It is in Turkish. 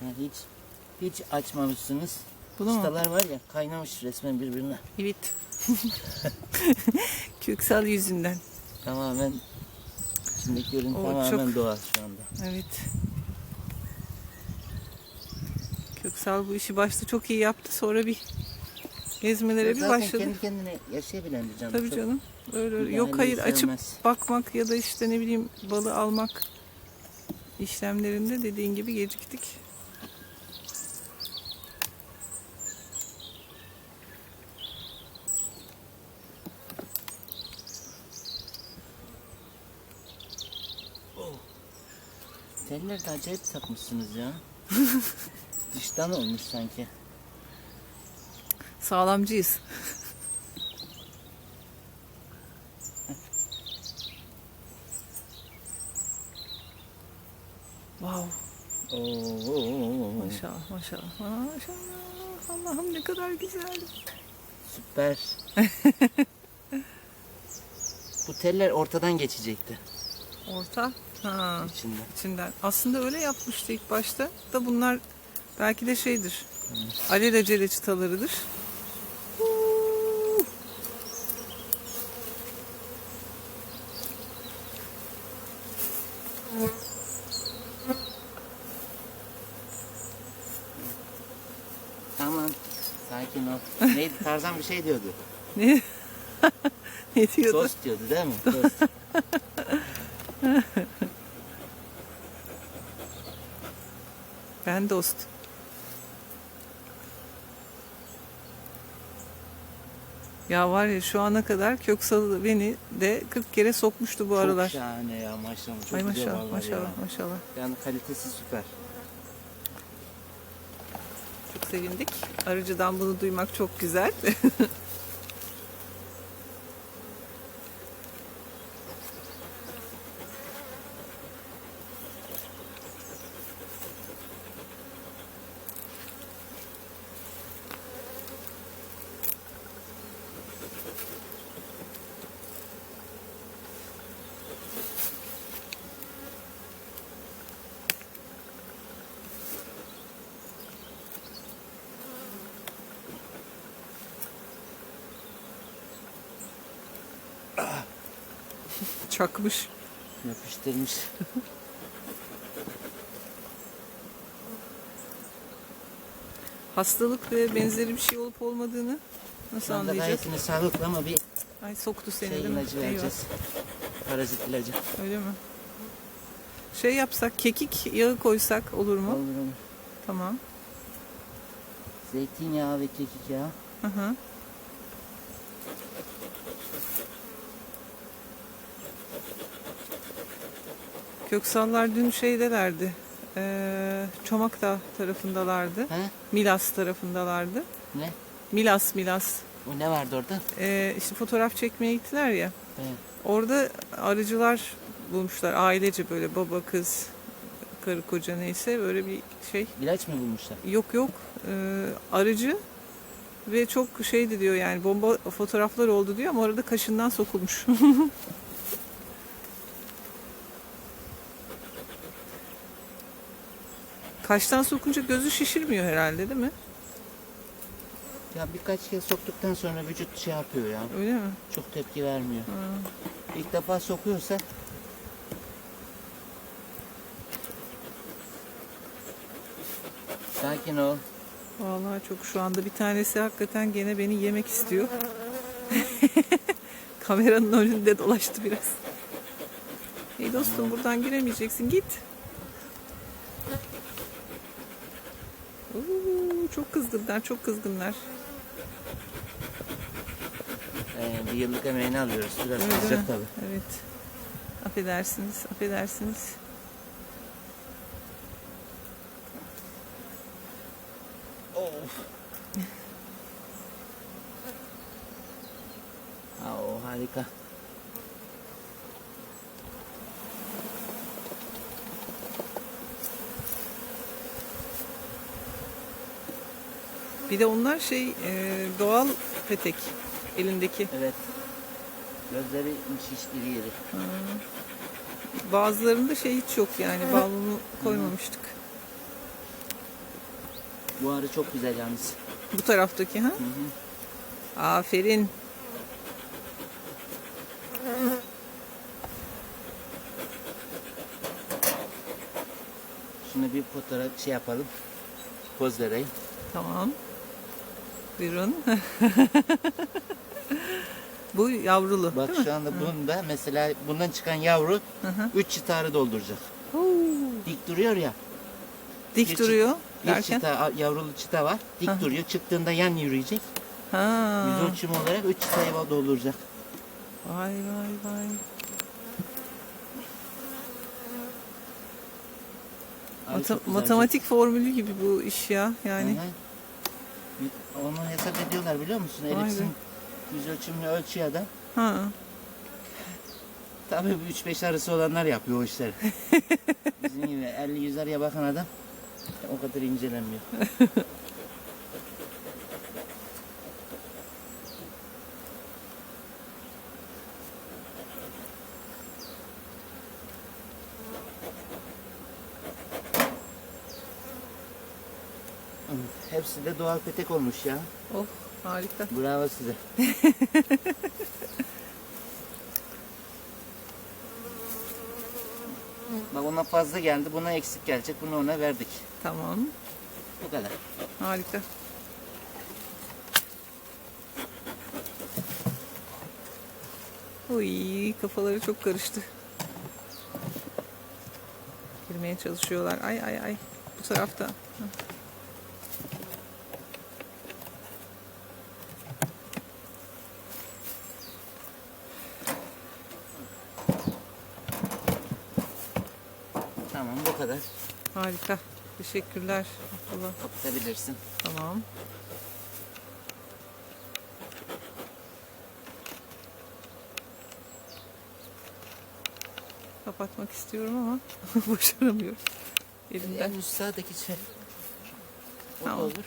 Ha, hiç hiç açmamışsınız. Bunu? Çıtalar var ya kaynamış resmen birbirine. Evet. Köksal yüzünden. Tamamen içindeki ürün O tamamen çok- doğal şu anda. Evet. Köksal bu işi başta çok iyi yaptı. Sonra bir gezmelere bir başladı. kendi kendine yaşayabilen bir canlı. Tabii Çok canım. Öyle öyle. Yok hayır açıp sevmez. bakmak ya da işte ne bileyim balı almak işlemlerinde dediğin gibi geciktik. Teller de acayip takmışsınız ya. Dıştan olmuş sanki. Sağlamcıyız. wow. Oo. Maşallah maşallah. Maşallah. Allah'ım ne kadar güzel. Süper. Bu teller ortadan geçecekti Orta. Ha. içinden. içinden. Aslında öyle yapmıştı ilk başta. Da bunlar belki de şeydir. Alelacele çıtalarıdır. Tamam. Sakin ol. Neydi? Tarzan bir şey diyordu. Ne? ne diyordu? Dost diyordu değil mi? Dost. Ben dost. Ya var ya şu ana kadar Köksal'ı beni de 40 kere sokmuştu bu aralar. Çok şahane ya maşallah. Çok Ay maşallah maşallah ya. maşallah. Yani kalitesi süper. Çok sevindik. Arıcıdan bunu duymak çok güzel. Çakmış. Yapıştırmış. Hastalık ve benzeri bir şey olup olmadığını nasıl Şu anlayacağız? sağlıklı ama bir Ay soktu seni şey değil mi? ilacı vereceğiz. Parazit ilacı. Öyle mi? Şey yapsak, kekik yağı koysak olur mu? Olur olur. Tamam. Zeytinyağı ve kekik yağı. Hı hı. Köksallar dün şeydelerdi. Ee, Çomakdağ tarafındalardı. He? Milas tarafındalardı. Ne? Milas, Milas. O ne vardı orada? Ee, işte fotoğraf çekmeye gittiler ya. Evet. Orada arıcılar bulmuşlar. Ailece böyle baba kız, karı koca neyse böyle bir şey. İlaç mı bulmuşlar? Yok yok Ee, arıcı ve çok şeydi diyor yani bomba fotoğraflar oldu diyor ama orada kaşından sokulmuş. Kaştan sokunca gözü şişirmiyor herhalde değil mi? Ya birkaç kez soktuktan sonra vücut şey yapıyor ya. Öyle mi? Çok tepki vermiyor. Ha. İlk defa sokuyorsa Sakin ol. Vallahi çok şu anda bir tanesi hakikaten gene beni yemek istiyor. Kameranın önünde dolaştı biraz. Hey dostum buradan giremeyeceksin git. Oo, çok kızgınlar çok kızgınlar. Ee, bir yıllık emeğini alıyoruz. Biraz Öyle kızacak mi? tabii. Evet. Affedersiniz affedersiniz. Of. Ha, o harika. Bir de onlar şey e, doğal petek elindeki. Evet. Gözleri şiş iri iri. Bazılarında şey hiç yok yani balmumu koymamıştık. Bu arı çok güzel yalnız. Bu taraftaki ha? Hı hı. Aferin. Şunu bir fotoğraf şey yapalım. Poz vereyim. Tamam. Buyurun. Bu yavrulu Bak değil mi? şu anda bunda mesela bundan çıkan yavru Hı hı. 3 çıtarı dolduracak. Dik duruyor ya. Dik Bir duruyor Bir derken. çıta, yavrulu çıta var. Dik Hı duruyor. Çıktığında yan yürüyecek. Ha. Yüz ölçümü olarak 3 çıtayı dolduracak. Vay vay vay. Arı Mata- çok güzel. matematik formülü gibi bu iş ya yani. Hı hı. Onu hesap ediyorlar biliyor musun? Elipsin yüz ölçümünü ölçüyor adam. Ha. Tabii bu 3-5 arası olanlar yapıyor o işleri. Bizim gibi 50-100 araya bakan adam o kadar incelemiyor. Hepsi de doğal petek olmuş ya. Oh harika. Bravo size. Bak ona fazla geldi, buna eksik gelecek. Bunu ona verdik. Tamam. Bu kadar. Harika. Uy kafaları çok karıştı. Girmeye çalışıyorlar. Ay ay ay. Bu tarafta. Hı. Tamam bu kadar. Harika. Teşekkürler. Allah. Kapatabilirsin. Tamam. Kapatmak istiyorum ama başaramıyorum. Elimden. En üst sağdaki şey. O Tamam. olur.